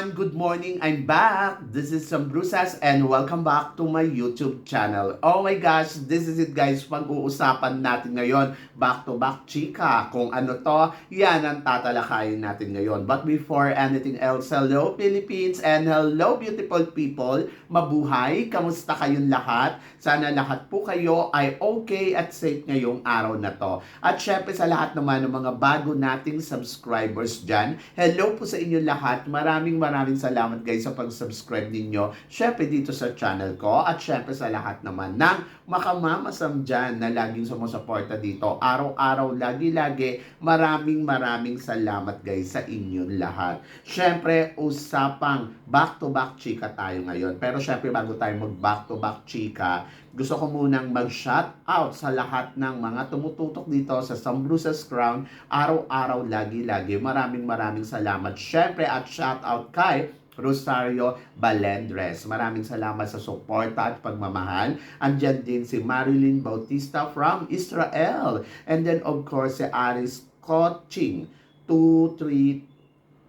Everyone! Good morning! I'm back! This is Sam Brusas and welcome back to my YouTube channel. Oh my gosh! This is it guys! Pag-uusapan natin ngayon, back to back chika. Kung ano to, yan ang tatalakayin natin ngayon. But before anything else, hello Philippines and hello beautiful people! Mabuhay! Kamusta kayong lahat? Sana lahat po kayo ay okay at safe ngayong araw na to. At syempre sa lahat naman ng mga bago nating subscribers dyan, hello po sa inyo lahat. Maraming maraming salamat guys sa pag-subscribe ninyo. Syempre dito sa channel ko at syempre sa lahat naman ng makamamasam dyan na laging sumusuporta dito. Araw-araw, lagi-lagi, maraming maraming salamat guys sa inyong lahat. Syempre, usapang back-to-back chika tayo ngayon. Pero syempre bago tayo mag back-to-back chika, gusto ko munang mag-shout out sa lahat ng mga tumututok dito sa Sambrusa's Crown araw-araw lagi-lagi. Maraming maraming salamat. Syempre at shout out kay Rosario Balendres. Maraming salamat sa suporta at pagmamahal. Andiyan din si Marilyn Bautista from Israel. And then of course si Aris Coaching 232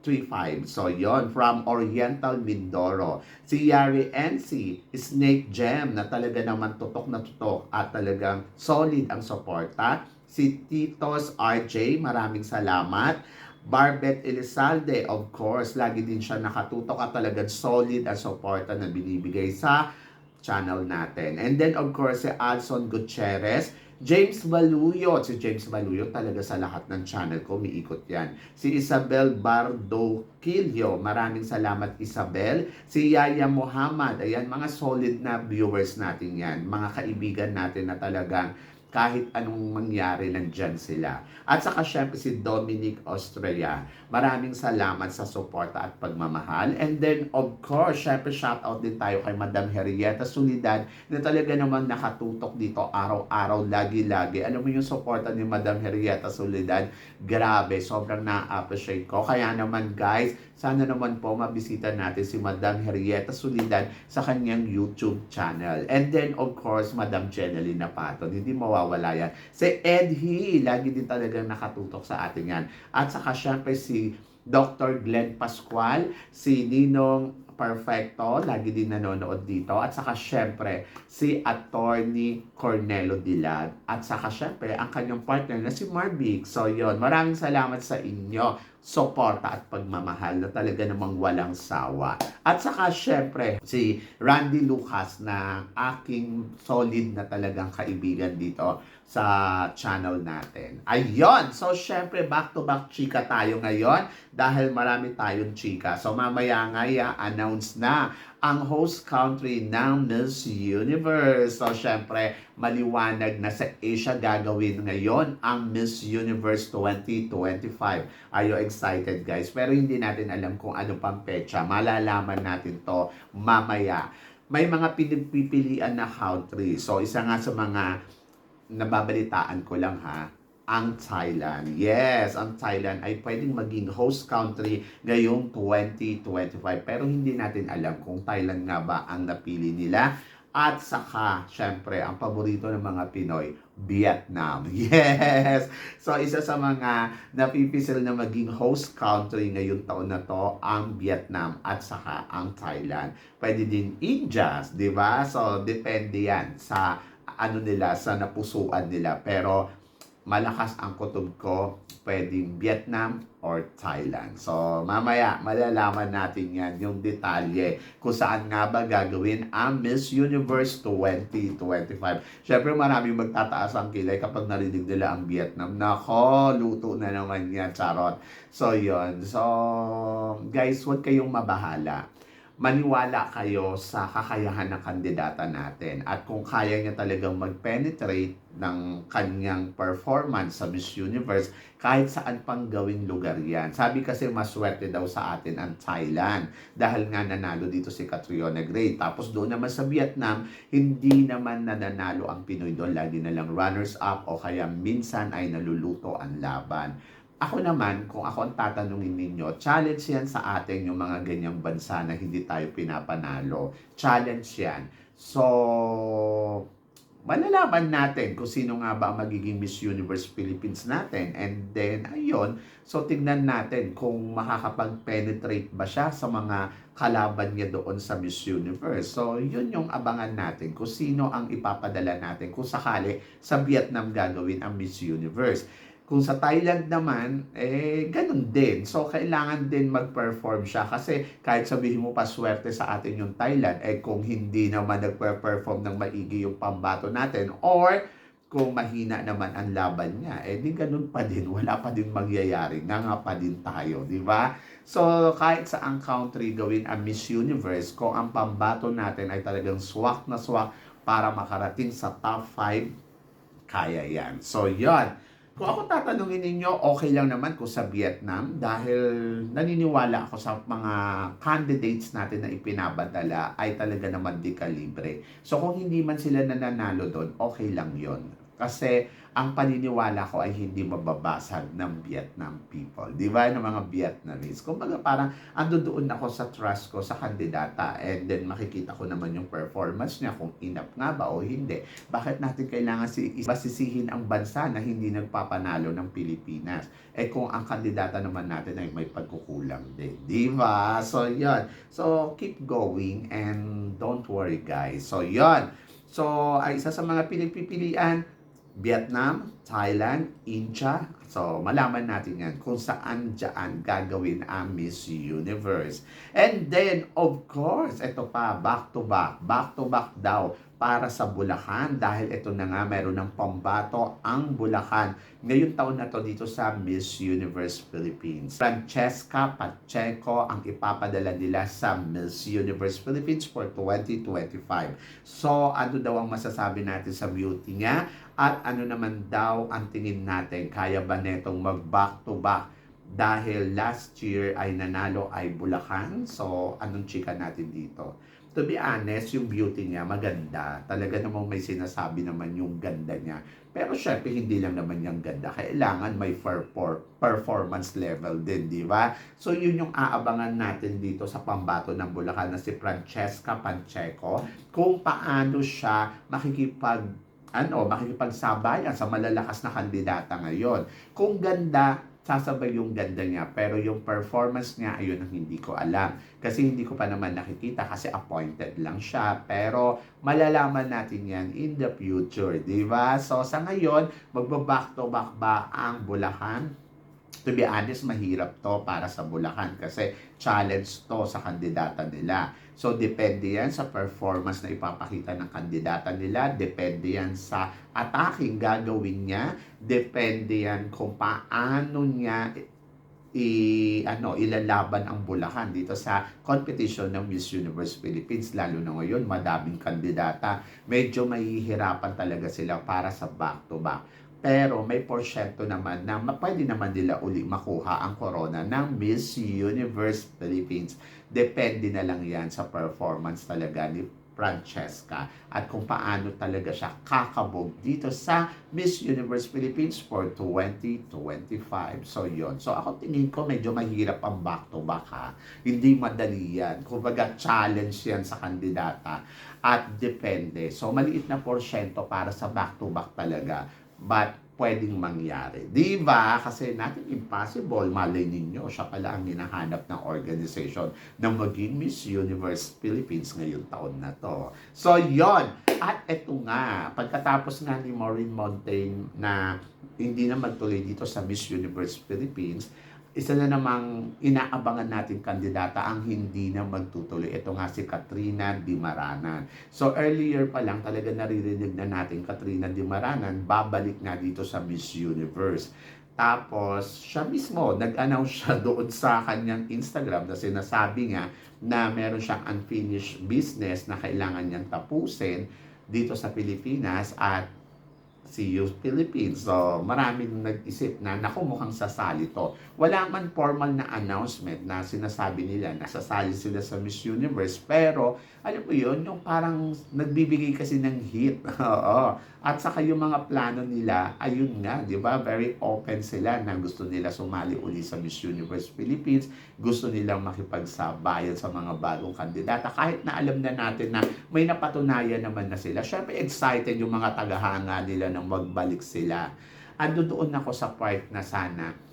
35. So, yon from Oriental Mindoro. Si Yari NC, Snake Gem, na talaga naman tutok na tutok at talagang solid ang suporta. Si Titos RJ, maraming salamat. Barbet Elizalde, of course, lagi din siya nakatutok at talagang solid ang suporta na binibigay sa channel natin. And then, of course, si Alson Gutierrez, James Baluyo. Si James Baluyo talaga sa lahat ng channel ko, umiikot yan. Si Isabel Bardo Quillo, maraming salamat Isabel. Si Yaya Muhammad, ayan, mga solid na viewers natin yan. Mga kaibigan natin na talagang kahit anong mangyari, nandyan sila. At saka syempre si Dominic Australia, maraming salamat sa suporta at pagmamahal. And then, of course, syempre shout out din tayo kay Madam Henrietta Solidad na talaga naman nakatutok dito araw-araw, lagi-lagi. Alam mo yung suporta ni Madam Henrietta Solidad, grabe, sobrang na-appreciate ko. Kaya naman guys, sana naman po mabisita natin si Madam Henrietta Solidad sa kanyang YouTube channel. And then, of course, Madam Jeneline Napato, hindi mawawala yan. Si Ed He, lagi din talagang nakatutok sa atin yan. At saka syempre si Dr. Glenn Pascual, si Ninong Perfecto, lagi din nanonood dito. At saka syempre, si Attorney Cornelo Dilad. At saka syempre, ang kanyang partner na si Marvick. So yon maraming salamat sa inyo. Suporta at pagmamahal na talaga namang walang sawa. At saka syempre, si Randy Lucas na aking solid na talagang kaibigan dito sa channel natin. Ayun! So, syempre, back-to-back chika tayo ngayon dahil marami tayong chika. So, mamaya nga i-announce na ang host country ng Miss Universe. So, syempre, maliwanag na sa Asia gagawin ngayon ang Miss Universe 2025. Are you excited, guys? Pero hindi natin alam kung ano pang pecha. Malalaman natin to mamaya. May mga pinagpipilian na country. So, isa nga sa mga nababalitaan ko lang ha, ang Thailand. Yes, ang Thailand ay pwedeng maging host country ngayong 2025. Pero hindi natin alam kung Thailand nga ba ang napili nila. At saka, syempre, ang paborito ng mga Pinoy, Vietnam. Yes! So, isa sa mga napipisil na maging host country ngayong taon na to, ang Vietnam at saka ang Thailand. Pwede din India, di ba? So, depende yan sa ano nila, sa napusuan nila. Pero, malakas ang kutob ko, pwedeng Vietnam or Thailand. So, mamaya, malalaman natin yan, yung detalye, kung saan nga ba gagawin ang Miss Universe 2025. Siyempre, maraming magtataas ang kilay kapag narinig nila ang Vietnam. Nako, luto na naman yan, charot. So, yon So, guys, huwag kayong mabahala maniwala kayo sa kakayahan ng kandidata natin. At kung kaya niya talagang mag-penetrate ng kanyang performance sa Miss Universe, kahit saan pang gawing lugar yan. Sabi kasi maswerte daw sa atin ang Thailand dahil nga nanalo dito si Catriona Gray. Tapos doon naman sa Vietnam, hindi naman nananalo ang Pinoy doon. Lagi na lang runners-up o kaya minsan ay naluluto ang laban. Ako naman, kung ako ang tatanungin ninyo, challenge yan sa atin yung mga ganyang bansa na hindi tayo pinapanalo. Challenge yan. So, malalaman natin kung sino nga ba ang magiging Miss Universe Philippines natin. And then, ayun, so tignan natin kung makakapag-penetrate ba siya sa mga kalaban niya doon sa Miss Universe. So, yun yung abangan natin kung sino ang ipapadala natin kung sakali sa Vietnam gagawin ang Miss Universe. Kung sa Thailand naman, eh, ganun din. So, kailangan din mag-perform siya kasi kahit sabihin mo pa swerte sa atin yung Thailand, eh kung hindi naman nagpe-perform ng maigi yung pambato natin or kung mahina naman ang laban niya, eh di ganun pa din, wala pa din mangyayari, nga nga pa din tayo, di ba? So, kahit sa ang country gawin ang Miss Universe, kung ang pambato natin ay talagang swak na swak para makarating sa top 5, kaya yan. So, yon kung ako tatanungin ninyo, okay lang naman kung sa Vietnam dahil naniniwala ako sa mga candidates natin na ipinabadala ay talaga naman di kalibre. So kung hindi man sila nananalo doon, okay lang yon Kasi ang paniniwala ko ay hindi mababasag ng Vietnam people. Di ba? Ng mga Vietnamese. Kumbaga parang ando doon ako sa trust ko sa kandidata and then makikita ko naman yung performance niya kung inap nga ba o hindi. Bakit natin kailangan si basisihin ang bansa na hindi nagpapanalo ng Pilipinas? Eh kung ang kandidata naman natin ay may pagkukulang din. Di ba? So, yon So, keep going and don't worry guys. So, yon So, ay isa sa mga pinagpipilian, Vietnam, Thailand, India. So, malaman natin yan kung saan dyan gagawin ang Miss Universe. And then, of course, ito pa, back to back, back to back daw para sa Bulacan dahil ito na nga meron ng pambato ang Bulacan ngayong taon na to dito sa Miss Universe Philippines. Francesca Pacheco ang ipapadala nila sa Miss Universe Philippines for 2025. So ano daw ang masasabi natin sa beauty niya at ano naman daw ang tingin natin kaya ba netong mag back to back dahil last year ay nanalo ay Bulacan. So anong chika natin dito? To be honest, yung beauty niya maganda. Talaga namang may sinasabi naman yung ganda niya. Pero syempre, hindi lang naman yung ganda. Kailangan may for performance level din, di ba? So, yun yung aabangan natin dito sa pambato ng Bulacan na si Francesca Pancheco. Kung paano siya makikipag ano, makikipagsabayan sa malalakas na kandidata ngayon. Kung ganda, sasabay yung ganda niya. Pero yung performance niya, ayun ang hindi ko alam. Kasi hindi ko pa naman nakikita kasi appointed lang siya. Pero malalaman natin yan in the future, di ba? So sa ngayon, magbaback to back ba ang Bulacan? To be honest, mahirap to para sa Bulacan kasi challenge to sa kandidata nila. So, depende yan sa performance na ipapakita ng kandidata nila. Depende yan sa attacking gagawin niya. Depende yan kung paano niya i ano ilalaban ang Bulacan dito sa competition ng Miss Universe Philippines lalo na ngayon madaming kandidata medyo mahihirapan talaga sila para sa back to back pero may porsyento naman na pwede naman nila uli makuha ang corona ng Miss Universe Philippines. Depende na lang yan sa performance talaga ni Francesca at kung paano talaga siya kakabog dito sa Miss Universe Philippines for 2025. So, yon So, ako tingin ko medyo mahirap ang back-to-back ha. Hindi madali yan. Kumbaga, challenge yan sa kandidata at depende. So, maliit na porsyento para sa back-to-back talaga but pwedeng mangyari. Di ba? Kasi natin impossible. Malay ninyo, siya pala ang hinahanap ng organization na maging Miss Universe Philippines ngayong taon na to. So, yon At eto nga, pagkatapos nga ni Maureen Montaigne na hindi na magtuloy dito sa Miss Universe Philippines, isa na namang inaabangan natin kandidata ang hindi na magtutuloy. Ito nga si Katrina Dimaranan. So earlier pa lang talaga naririnig na natin Katrina Dimaranan babalik nga dito sa Miss Universe. Tapos, siya mismo, nag-announce siya doon sa kanyang Instagram na sinasabi nga na meron siyang unfinished business na kailangan niyang tapusin dito sa Pilipinas at Youth Philippines. So, maraming nag-isip na, naku, mukhang sasali to. Wala man formal na announcement na sinasabi nila na sasali sila sa Miss Universe. Pero, alam mo yun, yung parang nagbibigay kasi ng hit. Oo. At saka yung mga plano nila, ayun nga, di ba? Very open sila na gusto nila sumali uli sa Miss Universe Philippines. Gusto nilang makipagsabayan sa mga bagong kandidata. Kahit na alam na natin na may napatunayan naman na sila. Syempre excited yung mga tagahanga nila na magbalik sila. Ando doon ako sa part na sana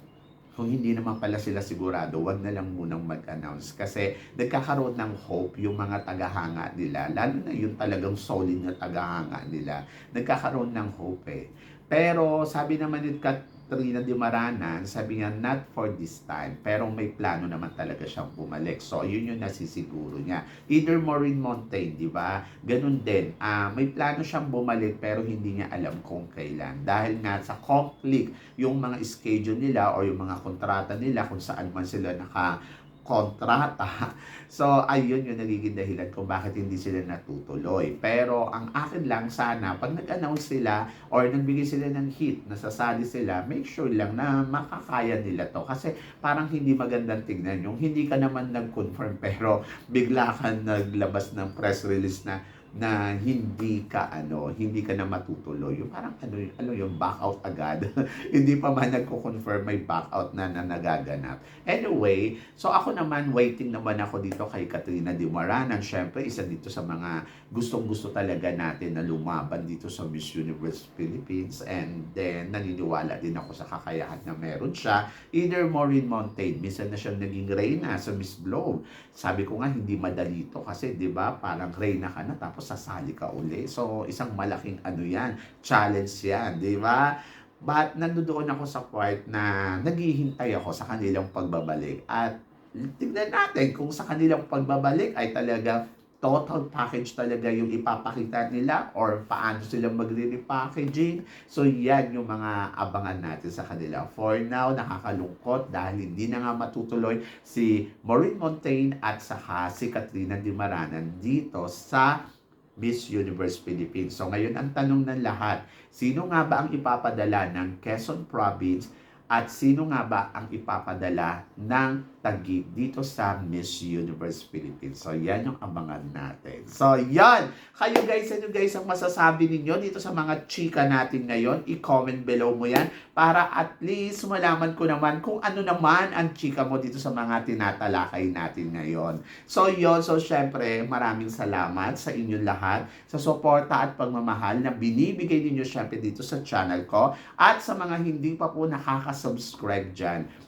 kung hindi naman pala sila sigurado, wag na lang munang mag-announce. Kasi nagkakaroon ng hope yung mga tagahanga nila, lalo na yung talagang solid na tagahanga nila, nagkakaroon ng hope eh. Pero sabi naman ni Katrina Di Maranan, sabi niya, not for this time, pero may plano naman talaga siyang bumalik. So, yun yung nasisiguro niya. Either Maureen Montaigne, di ba? Ganun din. Ah, may plano siyang bumalik pero hindi niya alam kung kailan. Dahil nga sa conflict, yung mga schedule nila or yung mga kontrata nila kung saan man sila naka kontrata. So, ayun yung nagiging dahilan kung bakit hindi sila natutuloy. Pero, ang akin lang sana, pag nag-announce sila or nagbigay sila ng hit, nasasali sila, make sure lang na makakaya nila to. Kasi parang hindi magandang tignan yung hindi ka naman nag-confirm pero bigla ka naglabas ng press release na na hindi ka ano, hindi ka na matutuloy. Yung parang ano, ano yung back out agad. hindi pa man nagko-confirm may back out na, na nagaganap. Anyway, so ako naman waiting naman ako dito kay Katrina Di Maranan. Syempre, isa dito sa mga gustong-gusto talaga natin na lumaban dito sa Miss Universe Philippines and then naniniwala din ako sa kakayahan na meron siya. Either Maureen Montaigne, minsan na siyang naging reyna sa Miss Globe. Sabi ko nga hindi madali to kasi 'di ba parang reyna ka na tapos sasali ka uli. So isang malaking ano 'yan, challenge 'yan, 'di ba? But nandoon ako sa part na naghihintay ako sa kanilang pagbabalik at tignan natin kung sa kanilang pagbabalik ay talaga total package talaga yung ipapakita nila or paano sila magre-repackaging. So yan yung mga abangan natin sa kanila. For now, nakakalungkot dahil hindi na nga matutuloy si Maureen Montaigne at saka si Katrina Di Maranan dito sa Miss Universe Philippines. So ngayon ang tanong ng lahat, sino nga ba ang ipapadala ng Quezon Province at sino nga ba ang ipapadala ng Taguig dito sa Miss Universe Philippines. So, yan yung abangan natin. So, yan! Kayo guys, ano guys ang masasabi ninyo dito sa mga chika natin ngayon? I-comment below mo yan para at least malaman ko naman kung ano naman ang chika mo dito sa mga tinatalakay natin ngayon. So, yon So, syempre, maraming salamat sa inyong lahat sa suporta at pagmamahal na binibigay ninyo syempre dito sa channel ko at sa mga hindi pa po nakaka-subscribe dyan